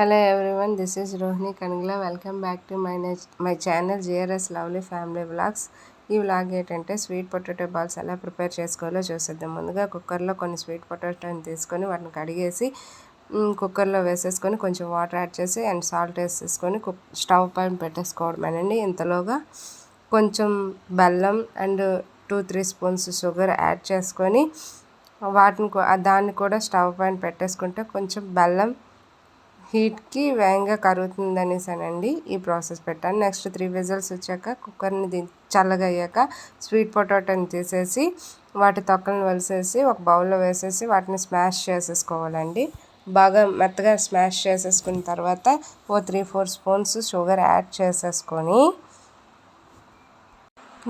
Hello everyone this is Rohini Kanugala welcome back to my my channel GRS lovely family vlogs ఈ vlog ఏంటంటే sweet potato balls ఎలా prepare చేసుకోవాలో చూసేద్దాం. ముందుగా కుక్కర్లో కొన్ని స్వీట్ పొటాటోని తీసుకొని వాటిని కడిగేసి కుక్కర్లో వేసేసుకొని కొంచెం వాటర్ యాడ్ చేసి అండ్ సాల్ట్ వేసేసుకొని కుక్ స్టవ్ పైన పెట్టేసుకోవడమేనండి ఇంతలోగా కొంచెం బెల్లం and two three spoons sugar add చేసుకొని వాటిని దాన్ని కూడా స్టవ్ పైన పెట్టేసుకుంటే కొంచెం బెల్లం హీట్కి వేగంగా కరుగుతుందనేసానండి ఈ ప్రాసెస్ పెట్టాను. నెక్స్ట్ త్రీ విజల్స్ వచ్చాక కుక్కర్ని ది చల్లగా అయ్యాక స్వీట్ పొటాటోని తీసేసి వాటి తొక్కలను వలిసేసి ఒక బౌల్లో వేసేసి వాటిని స్మాష్ చేసేసుకోవాలండి. బాగా మెత్తగా స్మాష్ చేసేసుకున్న తర్వాత ఓ three four spoons sugar add చేసేసుకొని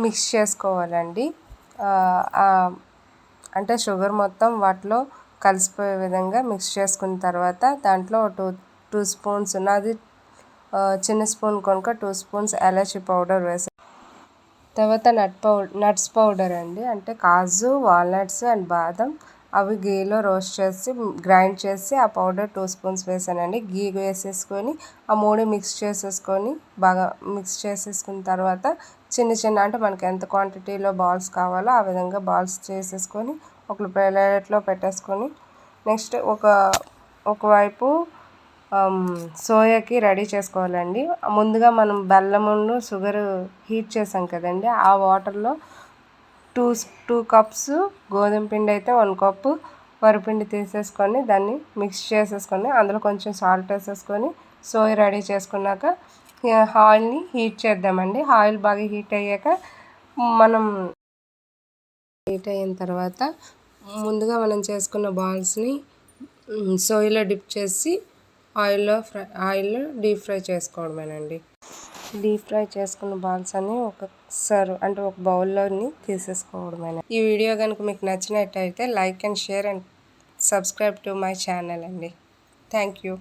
మిక్స్ చేసుకోవాలండి. అంటే షుగర్ మొత్తం వాటిలో కలిసిపోయే విధంగా మిక్స్ చేసుకున్న తర్వాత దాంట్లో టూ టూ స్పూన్స్ నాది చిన్న స్పూన్ కొనుక టూ స్పూన్స్ ఎలాచి పౌడర్ వేసాను తర్వాత నట్ పౌడర్ నట్స్ పౌడర్ అండి. అంటే కాజు వాల్నట్స్ అండ్ బాదం అవి గీలో రోస్ట్ చేసి గ్రైండ్ చేసి ఆ పౌడర్ టూ స్పూన్స్ వేసానండి. గీ వేసేసుకొని ఆ మూడు మిక్స్ చేసేసుకొని బాగా మిక్స్ చేసేసుకున్న తర్వాత చిన్న చిన్న అంటే మనకి ఎంత క్వాంటిటీలో బాల్స్ కావాలో ఆ విధంగా బాల్స్ చేసేసుకొని ఒక ప్లేట్లో పెట్టేసుకొని నెక్స్ట్ ఒక ఒకవైపు సోయాకి రెడీ చేసుకోవాలండి. ముందుగా మనం బెల్లమును షుగర్ హీట్ చేసాం కదండి. ఆ వాటర్లో టూ టూ కప్స్ గోధుమ పిండి అయితే వన్ కప్పు వరిపిండి తీసేసుకొని దాన్ని మిక్స్ చేసేసుకొని అందులో కొంచెం సాల్ట్ వేసేసుకొని సోయ రెడీ చేసుకున్నాక ఆయిల్ని హీట్ చేద్దామండి. ఆయిల్ బాగా హీట్ అయ్యాక మనం హీట్ అయిన తర్వాత ముందుగా మనం చేసుకున్న బాల్స్ని సోయలో డిప్ చేసి ఆయిల్లో ఫ్రై ఆయిల్లో డీప్ ఫ్రై చేసుకోవడమేనండి. డీప్ ఫ్రై చేసుకున్న బాల్స్ అన్ని ఒక సర్వ్ అంటే ఒక బౌల్లోని తీసేసుకోవడమేనా ఈ వీడియో కనుక మీకు నచ్చినట్టయితే like and share and subscribe to my channel అండి. Thank you.